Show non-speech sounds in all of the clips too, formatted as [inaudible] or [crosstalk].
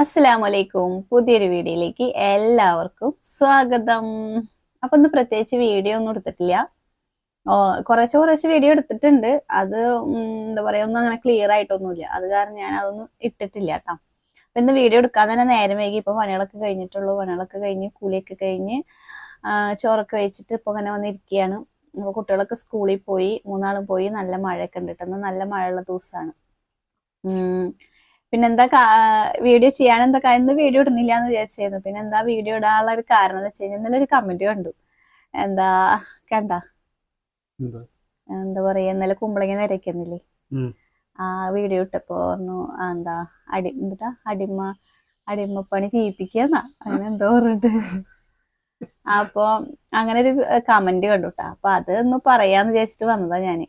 അസ്സലാമു അലൈക്കും പുതിയൊരു വീഡിയോയിലേക്ക് എല്ലാവർക്കും സ്വാഗതം. അപ്പൊ ഇന്ന് പ്രത്യേകിച്ച് വീഡിയോ ഒന്നും എടുത്തിട്ടില്ല. കുറച്ച് കുറച്ച് വീഡിയോ എടുത്തിട്ടുണ്ട്. അത് എന്താ പറയാ ഒന്നും അങ്ങനെ ക്ലിയർ ആയിട്ടൊന്നുമില്ല. അത് കാരണം ഞാൻ അതൊന്നും ഇട്ടിട്ടില്ല കേട്ടോ. അപ്പൊ ഇന്ന് വീഡിയോ എടുക്കാൻ തന്നെ നേരം വൈകി. ഇപ്പൊ പണികളൊക്കെ കഴിഞ്ഞിട്ടുള്ളൂ. പണികളൊക്കെ കഴിഞ്ഞ് കൂലിയൊക്കെ കഴിഞ്ഞ് ചോറൊക്കെ വെച്ചിട്ട് ഇപ്പൊ ഇങ്ങനെ വന്നിരിക്കുകയാണ്. അപ്പൊ കുട്ടികളൊക്കെ സ്കൂളിൽ പോയി മൂന്നാളും പോയി. നല്ല മഴയൊക്കെ ഉണ്ട് കേട്ടോ. നല്ല മഴയുള്ള ദിവസമാണ്. പിന്നെന്താ വീഡിയോ ചെയ്യാൻ എന്താ ഇന്ന് വീഡിയോ ഇടുന്നില്ല എന്ന് വിചാരിച്ചായിരുന്നു. പിന്നെ എന്താ വീഡിയോ ഇടാനുള്ള ഒരു കാരണം എന്ന് വെച്ച് കഴിഞ്ഞാൽ ഇന്നലെ ഒരു കമന്റ് കണ്ടു. എന്താ കണ്ട? എന്താ? പറയാ ഇന്നലെ കുമ്പളങ്ങ നിരക്കുന്നില്ലേ ആ വീഡിയോ ഇട്ടപ്പോ പറഞ്ഞു എന്താ അടി എന്താ അടിമ അടിമപ്പണി ചെയ്യിപ്പിക്കുന്ന അങ്ങനെ എന്തോ പറഞ്ഞിട്ട്. അപ്പൊ അങ്ങനെ ഒരു കമന്റ് കണ്ടു ട്ടാ അപ്പൊ അത് ഒന്ന് പറയാന്ന് വിചാരിച്ചിട്ട് വന്നതാ ഞാൻ.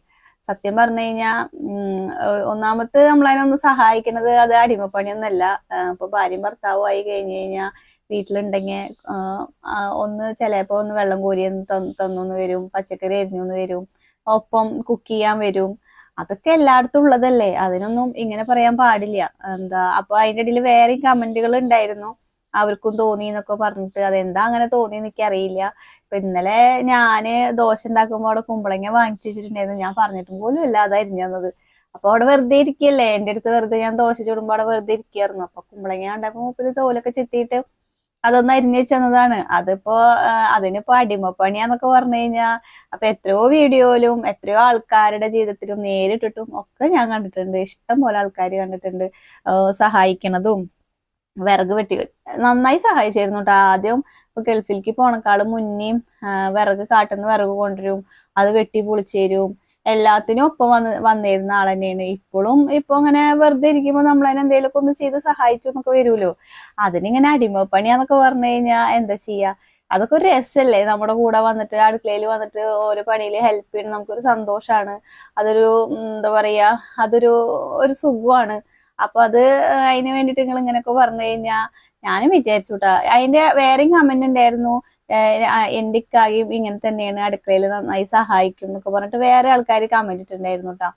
സത്യം പറഞ്ഞു കഴിഞ്ഞാ ഉം, ഏഹ് ഒന്നാമത്തെ നമ്മളതിനൊന്ന് സഹായിക്കുന്നത് അത് അടിമപ്പണിയൊന്നല്ല. ഇപ്പൊ ഭാര്യയും ഭർത്താവും ആയി കഴിഞ്ഞു കഴിഞ്ഞാൽ വീട്ടിലുണ്ടെങ്കിൽ ഒന്ന് ചിലപ്പോ ഒന്ന് വെള്ളം കോരി തന്നു വരും പച്ചക്കറി എരിഞ്ഞു വരും ഒപ്പം കുക്ക് ചെയ്യാൻ വരും. അതൊക്കെ എല്ലായിടത്തും ഉള്ളതല്ലേ? അതിനൊന്നും ഇങ്ങനെ പറയാൻ പാടില്ല. എന്താ അപ്പൊ അതിന്റെ ഇടയിൽ വേറെയും കമന്റുകൾ ഉണ്ടായിരുന്നു. അവർക്കും തോന്നി എന്നൊക്കെ പറഞ്ഞിട്ട് അതെന്താ അങ്ങനെ തോന്നി എനിക്ക് അറിയില്ല. ഇപ്പൊ ഇന്നലെ ഞാൻ ദോശ ഉണ്ടാക്കുമ്പോ അവിടെ കുമ്പളങ്ങ വാങ്ങിച്ചു വെച്ചിട്ടുണ്ടായിരുന്നു. ഞാൻ പറഞ്ഞിട്ടും പോലും ഇല്ല അതായിരുന്നു അരിഞ്ഞത് അപ്പൊ അവിടെ വെറുതെ ഇരിക്കല്ലേ എന്റെ അടുത്ത് വെറുതെ ഞാൻ ദോശ ചൂടുമ്പോ അവിടെ വെറുതെ ഇരിക്കായിരുന്നു അപ്പൊ കുമ്പളങ്ങ കണ്ടപ്പോ മൂപ്പര് തോലൊക്കെ ചെത്തിയിട്ട് അതൊന്ന് അരിഞ്ഞു വെച്ചതാണ് അതിപ്പോ അതിനിപ്പോ അടിമപ്പണിയാന്നൊക്കെ പറഞ്ഞു കഴിഞ്ഞാ അപ്പൊ എത്രയോ വീഡിയോയിലും എത്രയോ ആൾക്കാരുടെ ജീവിതത്തിലും നേരിട്ടിട്ടും ഒക്കെ ഞാൻ കണ്ടിട്ടുണ്ട്. ഇഷ്ടം പോലെ ആൾക്കാർ കണ്ടിട്ടുണ്ട്. സഹായിക്കണതും വിറക് വെട്ടി നന്നായി സഹായിച്ചിരുന്നു കേട്ടോ ആദ്യം ഗൾഫിലേക്ക് പോണക്കാളും മുന്നേയും വിറക് കാട്ടുന്ന വിറക് കൊണ്ടുവരും അത് വെട്ടി പൊളിച്ചു തരും. എല്ലാത്തിനും ഒപ്പം വന്ന് വന്നിരുന്ന ആൾ തന്നെയാണ്. ഇപ്പോഴും ഇപ്പൊ ഇങ്ങനെ വെറുതെ ഇരിക്കുമ്പോ നമ്മൾ എന്തെങ്കിലുമൊക്കെ ഒന്ന് ചെയ്ത് സഹായിച്ചു എന്നൊക്കെ വരുമല്ലോ അതിനിങ്ങനെ അടിമപ്പണിയാന്നൊക്കെ പറഞ്ഞു കഴിഞ്ഞാൽ എന്താ ചെയ്യാ? അതൊക്കെ ഒരു രസല്ലേ? നമ്മുടെ കൂടെ വന്നിട്ട് അടുക്കളയിൽ വന്നിട്ട് ഓരോ പണിയിൽ ഹെൽപ്പ് ചെയ്യണം നമുക്കൊരു സന്തോഷാണ്. അതൊരു എന്താ പറയാ അതൊരു ഒരു സുഖമാണ് അപ്പൊ അത് അതിന് വേണ്ടിട്ട് നിങ്ങൾ ഇങ്ങനെയൊക്കെ പറഞ്ഞു കഴിഞ്ഞാ ഞാനും വിചാരിച്ചു കേട്ടോ അതിന്റെ വേറെയും കമന്റ് ഉണ്ടായിരുന്നു എന്റെ ഇക്കായും ഇങ്ങനെ തന്നെയാണ് അടുക്കളയിൽ നന്നായി സഹായിക്കും എന്നൊക്കെ പറഞ്ഞിട്ട് വേറെ ആൾക്കാർ കമന്റ് ഇട്ടുണ്ടായിരുന്നു കേട്ടോ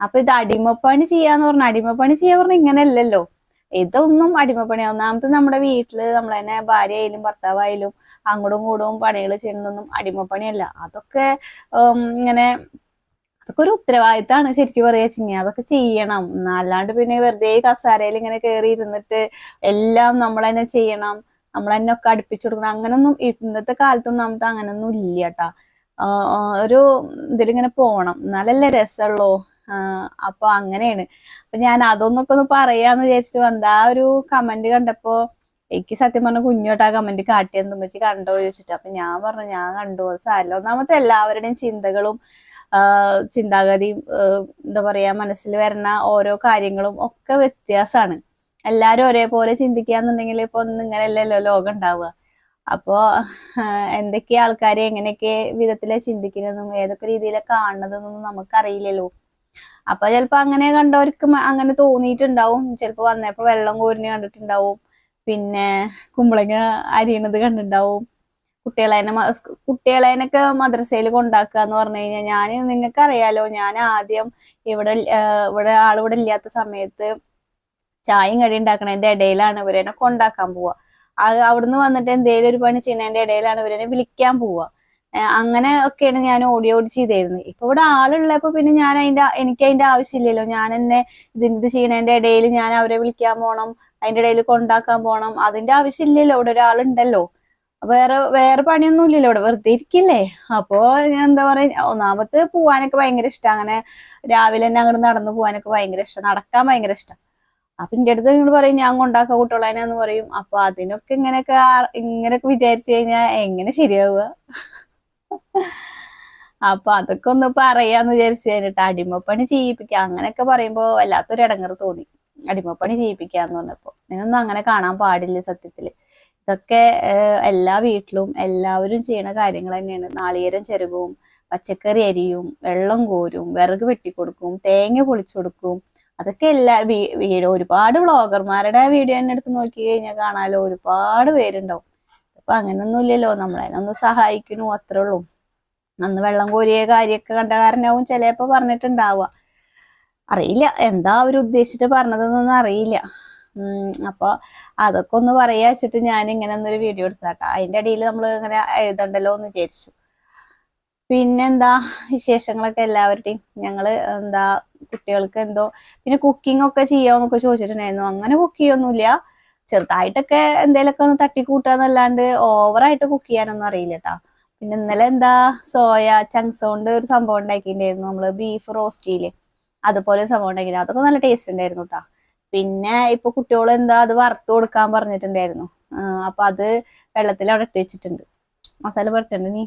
അപ്പൊ ഇത് അടിമപ്പണി ചെയ്യാന്ന് പറഞ്ഞ അടിമപ്പണി ചെയ്യാ പറഞ്ഞ ഇങ്ങനെയല്ലല്ലോ. ഇതൊന്നും അടിമപ്പണി ഒന്നാമത് നമ്മുടെ വീട്ടിൽ നമ്മൾ തന്നെ ഭാര്യ ആയാലും ഭർത്താവായാലും അങ്ങോട്ടും കൂടും പണികൾ ചെയ്യുന്നതൊന്നും അടിമപ്പണിയല്ല. അതൊക്കെ ഇങ്ങനെ അതൊക്കെ ഒരു ഉത്തരവാദിത്തമാണ് ശരിക്കും പറയാ ചിങ്ങി. അതൊക്കെ ചെയ്യണം. അല്ലാണ്ട് പിന്നെ വെറുതെ കസാരയിൽ ഇങ്ങനെ കയറി ഇരുന്നിട്ട് എല്ലാം നമ്മൾ തന്നെ ചെയ്യണം. നമ്മൾ തന്നെ ഒക്കെ അടുപ്പിച്ചു കൊടുക്കണം. അങ്ങനൊന്നും ഇന്നത്തെ കാലത്തൊന്നും നമുക്ക് അങ്ങനൊന്നും ഇല്ല കേട്ടാ ഒരു ഇതിലിങ്ങനെ പോണം. എന്നാലല്ലേ രസമുള്ളൂ അപ്പൊ അങ്ങനെയാണ്. അപ്പൊ ഞാൻ അതൊന്നൊക്കെ ഒന്ന് പറയാന്ന് വിചാരിച്ചിട്ട് വന്ന ആ ഒരു കമന്റ് കണ്ടപ്പോ എനിക്ക് സത്യം പറഞ്ഞ കുഞ്ഞോട്ട് കമന്റ് കാട്ടിയെന്ന് വെച്ച് കണ്ടോ ചോദിച്ചിട്ട്. അപ്പൊ ഞാൻ പറഞ്ഞു ഞാൻ കണ്ടു. അത് സാരല്ല ഒന്നാമത്തെ എല്ലാവരുടെയും ചിന്തകളും ചിന്താഗതിയും എന്താ പറയാ മനസ്സിൽ വരുന്ന ഓരോ കാര്യങ്ങളും ഒക്കെ വ്യത്യാസമാണ് എല്ലാരും ഒരേപോലെ ചിന്തിക്കാന്നുണ്ടെങ്കിൽ ഇപ്പൊ ഒന്നും ഇങ്ങനെയല്ലല്ലോ ലോകം ഉണ്ടാവുക. അപ്പോ എന്തൊക്കെ ആൾക്കാരെ എങ്ങനെയൊക്കെ വിധത്തിലെ ചിന്തിക്കുന്നതെന്നും ഏതൊക്കെ രീതിയിലെ കാണുന്നതെന്നൊന്നും നമുക്കറിയില്ലല്ലോ. അപ്പൊ ചിലപ്പോ അങ്ങനെ കണ്ടവർക്ക് അങ്ങനെ തോന്നിയിട്ടുണ്ടാവും. ചിലപ്പോ വന്നപ്പോ വെള്ളം കോരിന് കണ്ടിട്ടുണ്ടാവും. പിന്നെ കുമ്പളങ്ങ അരിയണത് കണ്ടിട്ടുണ്ടാവും. സ് കുട്ടികളെനൊക്കെ മദ്രസയിൽ കൊണ്ടാക്കുക എന്ന് പറഞ്ഞു കഴിഞ്ഞാൽ ഞാൻ നിങ്ങൾക്ക് അറിയാലോ ഞാൻ ആദ്യം ഇവിടെ ഇവിടെ ആളിവിടെ ഇല്ലാത്ത സമയത്ത് ചായയും കടി ഉണ്ടാക്കണതിന്റെ ഇടയിലാണ് ഇവരെന്നെ കൊണ്ടാക്കാൻ പോവുക അത് അവിടുന്ന് വന്നിട്ട് എന്തേലും ഒരു പണി ചെയ്യുന്നതിന്റെ ഇടയിലാണ് ഇവരെന്നെ വിളിക്കാൻ പോവുക അങ്ങനെ ഒക്കെയാണ് ഞാൻ ഓടി ഓടി ചെയ്തിരുന്നത്. ഇപ്പൊ ഇവിടെ ആളുള്ളപ്പോ പിന്നെ ഞാൻ അതിന്റെ എനിക്ക് അതിന്റെ ആവശ്യമില്ലല്ലോ. ഞാൻ എന്നെ ഇത് ഇത് ചെയ്യണതിന്റെ ഇടയിൽ ഞാൻ അവരെ വിളിക്കാൻ പോണം അതിന്റെ ഇടയിൽ കൊണ്ടാക്കാൻ പോണം. അതിന്റെ ആവശ്യമില്ലല്ലോ. ഇവിടെ ഒരാളുണ്ടല്ലോ. വേറെ വേറെ പണിയൊന്നും ഇല്ലല്ലോ ഇവിടെ വെറുതെ ഇരിക്കില്ലേ? അപ്പോ ഞാൻ എന്താ പറയാ ഒന്നാമത് പോവാനൊക്കെ ഭയങ്കര ഇഷ്ടം. അങ്ങനെ രാവിലെ തന്നെ അങ്ങോട്ട് നടന്നു പോവാനൊക്കെ ഭയങ്കര ഇഷ്ടം. നടക്കാൻ ഭയങ്കര ഇഷ്ടം. അപ്പൊ എന്റെ അടുത്ത് നിങ്ങൾ പറയും ഞാൻ കൊണ്ടാക്ക കുട്ടികളെന്ന് പറയും. അപ്പൊ അതിനൊക്കെ ഇങ്ങനെയൊക്കെ ഇങ്ങനെയൊക്കെ വിചാരിച്ചു കഴിഞ്ഞാൽ എങ്ങനെ ശരിയാവുക? അപ്പൊ അതൊക്കെ ഒന്ന് പറയാന്ന് വിചാരിച്ചു കഴിഞ്ഞിട്ട് അടിമപ്പണി ചെയ്യിപ്പിക്കുക അങ്ങനെയൊക്കെ പറയുമ്പോ വല്ലാത്തൊരു ഇടങ്ങറ് തോന്നി. അടിമപ്പണി ചെയ്യിപ്പിക്കാന്ന് പറഞ്ഞപ്പോ. നിനൊന്നും അങ്ങനെ കാണാൻ പാടില്ല സത്യത്തിൽ. ഇതൊക്കെ എല്ലാ വീട്ടിലും എല്ലാവരും ചെയ്യണ കാര്യങ്ങൾ തന്നെയാണ്. നാളികേരം ചെരുവും പച്ചക്കറി അരിയും വെള്ളം കോരും വിറക് വെട്ടിക്കൊടുക്കും തേങ്ങ പൊളിച്ചു കൊടുക്കും. അതൊക്കെ എല്ലാ വീഡിയോ ഒരുപാട് വ്ളോഗർമാരുടെ വീഡിയോ തന്നെ എടുത്ത് നോക്കി കഴിഞ്ഞാൽ കാണാലോ ഒരുപാട് പേരുണ്ടാവും. അപ്പൊ അങ്ങനൊന്നും ഇല്ലല്ലോ നമ്മളതിനൊന്ന് സഹായിക്കണു അത്രേ ഉള്ളൂ. അന്ന് വെള്ളം കോരിയ കാര്യമൊക്കെ കണ്ട കാരണവും ചിലപ്പോ പറഞ്ഞിട്ടുണ്ടാവുക. അറിയില്ല എന്താ അവർ ഉദ്ദേശിച്ചിട്ട് പറഞ്ഞതെന്നൊന്നും അറിയില്ല. ഉം അപ്പൊ അതൊക്കെ ഒന്ന് പറയാ വെച്ചിട്ട് ഞാൻ ഇങ്ങനെ ഒന്നൊരു വീഡിയോ എടുത്താട്ടോ അതിന്റെ അടിയിൽ നമ്മൾ ഇങ്ങനെ എഴുതണ്ടല്ലോ എന്ന് വിചാരിച്ചു. പിന്നെന്താ വിശേഷങ്ങളൊക്കെ എല്ലാവരുടെയും? ഞങ്ങൾ എന്താ കുട്ടികൾക്ക് എന്തോ പിന്നെ കുക്കിംഗ് ഒക്കെ ചെയ്യാന്നൊക്കെ ചോദിച്ചിട്ടുണ്ടായിരുന്നു. അങ്ങനെ കുക്ക് ചെയ്യൊന്നുമില്ല. ചെറുതായിട്ടൊക്കെ എന്തേലൊക്കെ ഒന്ന് തട്ടിക്കൂട്ടാന്നല്ലാണ്ട് ഓവറായിട്ട് കുക്ക് ചെയ്യാനൊന്നും അറിയില്ല കേട്ടാ പിന്നെ ഇന്നലെ എന്താ സോയ ചങ്ക്സ് കൊണ്ട് ഒരു സംഭവം ഉണ്ടാക്കിയിട്ടുണ്ടായിരുന്നു. നമ്മൾ ബീഫ് റോസ്റ്റിയിൽ അതുപോലെ ഒരു സംഭവം ഉണ്ടാക്കിയില്ല അതൊക്കെ നല്ല ടേസ്റ്റ് ഉണ്ടായിരുന്നു കേട്ടാ പിന്നെ ഇപ്പൊ കുട്ടികൾ എന്താ അത് വറുത്ത് കൊടുക്കാൻ പറഞ്ഞിട്ടുണ്ടായിരുന്നു. അപ്പൊ അത് വെള്ളത്തിൽ അവിടെ ഇട്ട് വെച്ചിട്ടുണ്ട്. മസാല പുരട്ടുണ്ട് നീ?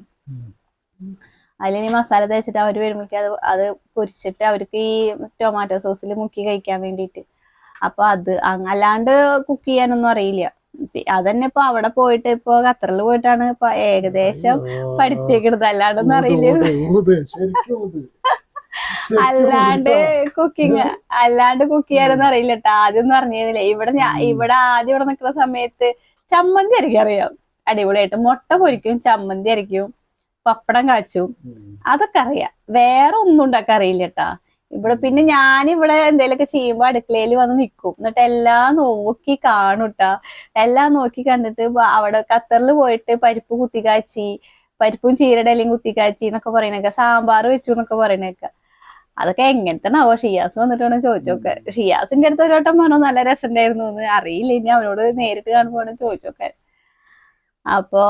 അതിൽ മസാല തേച്ചിട്ട് അവർ വരുമ്പോഴേക്കും അത് അത് പൊരിച്ചിട്ട് അവർക്ക് ഈ ടൊമാറ്റോ സോസിൽ മുക്കി കഴിക്കാൻ വേണ്ടിയിട്ട്. അപ്പൊ അത് അല്ലാണ്ട് കുക്ക് ചെയ്യാനൊന്നും അറിയില്ല. അതന്നെ ഇപ്പൊ അവിടെ പോയിട്ട് ഇപ്പൊ ഖത്തറിൽ പോയിട്ടാണ് ഇപ്പൊ ഏകദേശം പഠിച്ചേക്കണത്. അല്ലാണ്ടൊന്നും അറിയില്ല. അല്ലാണ്ട് കുക്കിങ് അല്ലാണ്ട് കുക്ക് ചെയ്യാനൊന്നും അറിയില്ല കേട്ടോ ആദ്യം ഒന്നും അറിഞ്ഞിരുന്നില്ല. ഇവിടെ ഞാൻ ഇവിടെ ആദ്യം ഇവിടെ നിൽക്കുന്ന സമയത്ത് ചമ്മന്തി അരയ്ക്കാൻ അറിയാം അടിപൊളിയായിട്ട് മുട്ട പൊരിക്കും ചമ്മന്തി അരയ്ക്കും പപ്പടം കാച്ചും. അതൊക്കെ അറിയാം. വേറെ ഒന്നും ഉണ്ടാക്കാൻ അറിയില്ല കേട്ടാ ഇവിടെ പിന്നെ ഞാൻ ഇവിടെ എന്തെങ്കിലുമൊക്കെ ചെയ്യുമ്പോ അടുക്കളയിൽ വന്ന് നിൽക്കും എന്നിട്ട് എല്ലാം നോക്കി കാണൂട്ടാ. എല്ലാം നോക്കി കണ്ടിട്ട് അവിടെ ഖത്തറിൽ പോയിട്ട് പരിപ്പ് കുത്തിക്കാച്ചി പരിപ്പും ചീരടലയും കുത്തി കുത്തിക്കാച്ചി എന്നൊക്കെ പറയണേക്ക സാമ്പാർ വെച്ചു എന്നൊക്കെ പറയണേക്ക അതൊക്കെ എങ്ങനത്തെനാവോ ഷിയാസ് വന്നിട്ട് വേണം ചോദിച്ചോക്കെ ഷിയാസിന്റെ അടുത്ത് ഒരു വട്ടം പറഞ്ഞു നല്ല രസമുണ്ടായിരുന്നു എന്ന്. അറിയില്ല ഇനി അവനോട് നേരിട്ട് കാണുമ്പോ വേണം ചോദിച്ചോക്കെ അപ്പൊ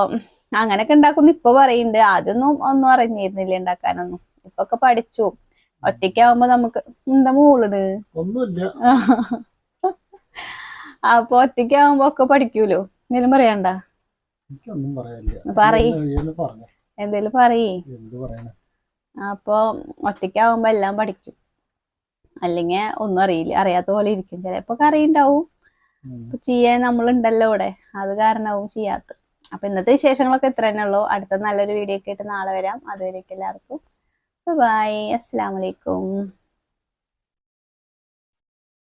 അങ്ങനെയൊക്കെ ഉണ്ടാക്കുന്നു ഇപ്പൊ പറയുന്നുണ്ട്. ആദ്യമൊന്നും ഒന്നും അറിഞ്ഞിരുന്നില്ല ഉണ്ടാക്കാനൊന്നും. ഇപ്പൊ ഒക്കെ പഠിച്ചു. ഒറ്റയ്ക്കാവുമ്പോ നമുക്ക് എന്താ മൂളണ് [laughs] അപ്പൊ ഒറ്റയ്ക്കാവുമ്പോ ഒക്കെ പഠിക്കൂലോ? എന്തേലും പറയണ്ട പറയ്. എന്തേലും പറയേ. എന്ത് ഒറ്റയ്ക്കാവുമ്പോൾ അപ്പൊ ഒറ്റയ്ക്കാവുമ്പോ എല്ലാം പഠിക്കും. അല്ലെങ്കിൽ ഒന്നും അറിയില്ല അറിയാത്ത പോലെ ഇരിക്കും. ചിലപ്പോ കറിയുണ്ടാവും ഇപ്പൊ ചെയ്യാൻ നമ്മളുണ്ടല്ലോ ഇവിടെ. അത് കാരണവും ചെയ്യാത്ത അപ്പൊ ഇന്നത്തെ വിശേഷങ്ങളൊക്കെ ഇത്ര തന്നെ ഉള്ളൂ. അടുത്ത നല്ലൊരു വീഡിയോ ഒക്കെ ആയിട്ട് നാളെ വരാം. അതുവരേക്കും എല്ലാവർക്കും. ബൈ അസ്സലാമലൈക്കും